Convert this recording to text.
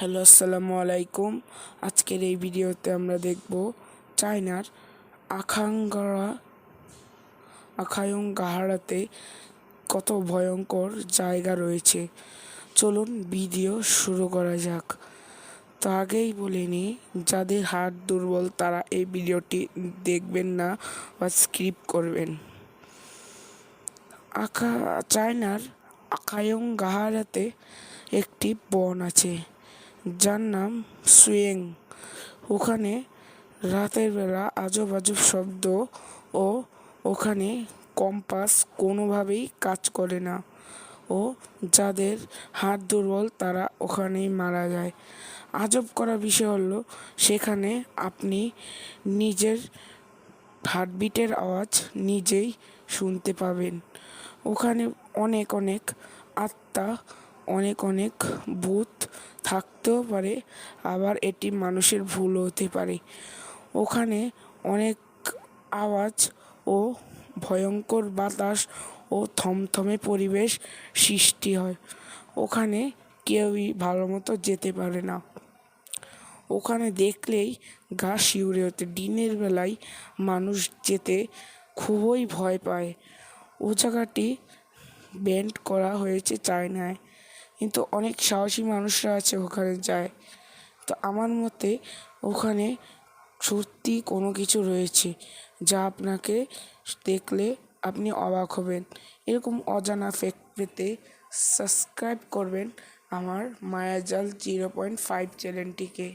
Hello, আসসালামু আলাইকুম। আজকের এই ভিডিওতে আমরা দেখব চায়নার আখাঙ্গারা আখায়ং গাহারাতে কত ভয়ঙ্কর জায়গা রয়েছে। চলুন ভিডিও শুরু করা যাক। তো আগেই বলে নিই, যাদের হাত দুর্বল, তারা এই ভিডিওটি দেখবেন না বা স্ক্রিপ করবেন। আখা, চায়নার আখায়ং গাহারাতে একটি বন আছে। যার নাম সুয়েং। ওখানে রাতের বেলা আজব আজব শব্দ ও ওখানে কম্পাস কোনোভাবেই কাজ করে না ও যাদের হাত দুর্বল তারা ওখানেই মারা যায়। আজব করা বিষয় হলো, সেখানে আপনি নিজের হার্টবিটের আওয়াজ নিজেই শুনতে পাবেন। ওখানে অনেক অনেক আত্মা অনেক অনেক ভূত থাকতেও পারে, আবার এটি মানুষের ভুল হতে পারে। ওখানে অনেক আওয়াজ ও ভয়ঙ্কর বাতাস ও থমথমে পরিবেশ সৃষ্টি হয়। ওখানে কেউই ভালো মতো যেতে পারে না। ওখানে দেখলেই গা শিউরে ওঠে। দিনের বেলায় মানুষ যেতে খুবই ভয় পায়। ও জায়গাটি ব্যান্ড করা হয়েছে চায়নায়। কিন্তু অনেক সাহসী মানুষরা আছে ওখানে যায়। তো আমার মতে ওখানে সত্যি কোনো কিছু রয়েছে যা আপনাকে দেখলে আপনি অবাক হবেন। এরকম অজানা ফেক পেতে সাবস্ক্রাইব করবেন আমার মায়াজাল জিরো পয়েন্ট ফাইভ চ্যানেলটিকে